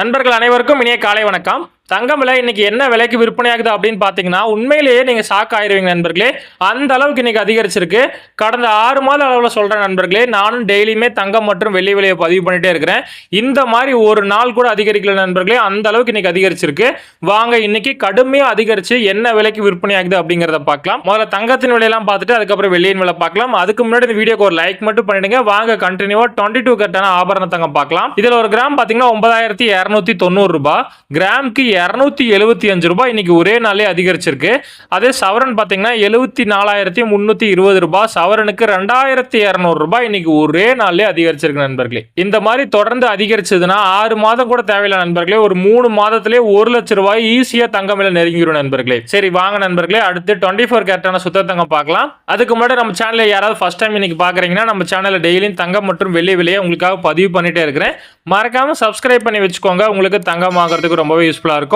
நண்பர்கள் அனைவருக்கும் இனிய காலை வணக்கம். தங்கம் விலை இன்னைக்கு என்ன விலைக்கு விற்பனையாகுது அப்படின்னு பார்த்தீங்கன்னா உண்மையிலேயே நீங்கள் ஷாக் ஆயிருவீங்க நண்பர்களே. அந்த அளவுக்கு இன்னைக்கு அதிகரிச்சிருக்கு. கடந்த ஆறு மாத அளவில் சொல்கிறேன் நண்பர்களே நானும் டெய்லியுமே தங்கம் மற்றும் வெள்ளி விலையை பதிவு பண்ணிட்டே இருக்கிறேன். இந்த மாதிரி ஒரு நாள் கூட அதிகரிக்கல நண்பர்களே அந்த அளவுக்கு இன்னைக்கு அதிகரிச்சிருக்கு. வாங்க இன்னைக்கு கடுமையாக அதிகரிச்சு என்ன விலைக்கு விற்பனையாகுது அப்படிங்கிறத பார்க்கலாம். முதல்ல தங்கத்தின் விலையெல்லாம் பார்த்துட்டு அதுக்கப்புறம் வெள்ளியின் விலை பார்க்கலாம். அதுக்கு முன்னாடி இந்த வீடியோக்கு ஒரு லைக் மட்டும் பண்ணிடுங்க. வாங்க கண்டினியூவாக டுவெண்ட்டி டூ கட்டான ஆபரண தங்கம் பார்க்கலாம். இதில் ஒரு கிராம் பார்த்தீங்கன்னா ஒன்பதாயிரத்தி இரநூத்தி தொண்ணூறு ரூபாய். கிராமுக்கு இரநூத்தி எழுபத்தி அஞ்சு ரூபாய் இன்றைக்கி ஒரே நாளே அதிகரிச்சிருக்கு. அதே சவரன் பார்த்தீங்கன்னா எழுபத்தி நாலாயிரத்தி முந்நூற்றி இருபது ரூபாய். சவரனுக்கு ரெண்டாயிரத்தி இரநூறு ரூபாய் ஒரே நாளே அதிகரிச்சிருக்கு நண்பர்களே. இந்த மாதிரி தொடர்ந்து அதிகரிச்சதுன்னா ஆறு மாதம் கூட தேவையில்லை நண்பர்களே. ஒரு மூணு மாதத்திலே ஒரு லட்ச ரூபாய் ஈஸியாக தங்கம் விலை நெருங்கிடும் நண்பர்களே. சரி வாங்க நண்பர்களே. அடுத்து டுவெண்ட்டி ஃபோர் கேரட்டான சுத்த தங்கம் பார்க்கலாம். அதுக்கு முன்னாடி நம்ம சேனலில் யாராவது ஃபர்ஸ்ட் டைம் இன்னைக்கு பார்க்குறீங்கன்னா நம்ம சேனலில் டெய்லியும் தங்கம் மற்றும் வெள்ளி விலையை உங்களுக்காக பதிவு பண்ணிட்டே இருக்கிறேன். மறக்காமல் சப்ஸ்கிரைப் பண்ணி வச்சுக்கோங்க. உங்களுக்கு தங்கம் வாங்குறதுக்கு ரொம்பவே யூஸ்ஃபுல்லாக இருக்கும்.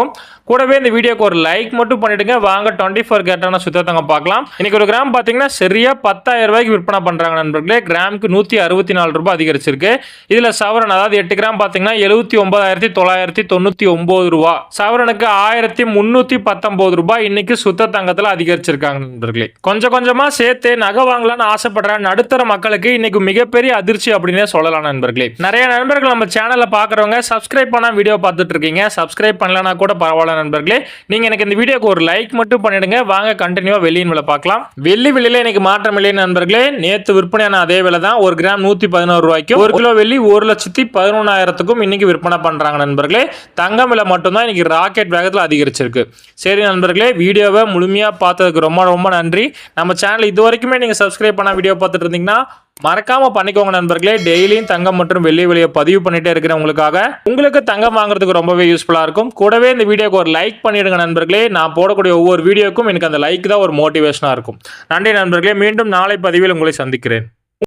கூடவே இந்த வீடியோக்கு ஒரு லைக் மட்டும் பண்ணிடுங்க. வாங்க டுவெண்ட்டி ஃபோர் கேரட்டான சுத்த தங்கம் பார்க்கலாம். இன்னைக்கு ஒரு கிராம் பார்த்தீங்கன்னா சரியா பத்தாயிரம் ரூபாய்க்கு விற்பனை பண்ணுறாங்க நண்பர்களே. கிராமுக்கு நூற்றி அறுபத்தி நாலு ரூபாய் அதிகரிச்சிருக்கு. இதில் சவரன் அதாவது எட்டு கிராம் பார்த்தீங்கன்னா எழுபத்தி ஒன்பதாயிரத்தி தொள்ளாயிரத்தி தொண்ணூற்றி ஒம்பது ரூபா. சவரனுக்கு ஆயிரத்தி முந்நூற்றி பத்தொன்பது ரூபாய் இன்னைக்கு சுத்த தங்கத்தில் அதிகரிச்சிருக்காங்க நண்பர்களே. கொஞ்சம் கொஞ்சமாக சேர்த்து நகை வாங்கலாம்னு ஆசைப்படுற நடுத்தர மக்களுக்கு இன்னைக்கு மிகப்பெரிய அதிர்ச்சி அப்படின்னே சொல்லலாம் நண்பர்களே. நிறைய நண்பர்கள் நம்ம சேனலை பார்க்குறவங்க சப்ஸ்கிரைப் பண்ண வீடியோ பார்த்துட்டு இருக்கீங்க. சப்ஸ்கிரைப் பண்ணலனா கூட கூட பரவாயில்ல நண்பர்களே. நீங்கள் எனக்கு இந்த வீடியோக்கு ஒரு லைக் மட்டும் பண்ணிடுங்க. வாங்க கண்டினியூவாக வெள்ளியின் விலை பார்க்கலாம். வெள்ளி விலையில எனக்கு மாற்றம் இல்லை நண்பர்களே. நேற்று விற்பனையான அதே விலை தான். ஒரு கிராம் நூற்றி பதினோரு ரூபாய்க்கும் ஒரு கிலோ வெள்ளி ஒரு லட்சத்தி பதினொன்றாயிரத்துக்கும் இன்னைக்கு விற்பனை பண்ணுறாங்க நண்பர்களே. தங்கம் விலை மட்டும்தான் இன்னைக்கு ராக்கெட் வேகத்தில் அதிகரிச்சிருக்கு. சரி நண்பர்களே வீடியோவை முழுமையாக பார்த்ததுக்கு ரொம்ப ரொம்ப நன்றி. நம்ம சேனல் இது வரைக்குமே நீங்கள் சப்ஸ்கிரைப் பண்ண வீடியோ பார்த்துட்டு இருந்தீங்கன்னா மறக்காம பண்ணிக்கோங்க நண்பர்களே. டெய்லியும் தங்கம் மற்றும் வெள்ளி விலையை பதிவு பண்ணிட்டே இருக்கிறேன் உங்களுக்காக உங்களுக்கு தங்கம் வாங்குறதுக்கு ரொம்பவே யூஸ்ஃபுல்லா இருக்கும். கூடவே இந்த வீடியோக்கு ஒரு லைக் பண்ணிடுங்க நண்பர்களே. நான் போடக்கூடிய ஒவ்வொரு வீடியோக்கும் எனக்கு அந்த லைக் தான் ஒரு மோட்டிவேஷனா இருக்கும். நன்றி நண்பர்களே. மீண்டும் நாளை பதிவில் உங்களை சந்திக்கிறேன்.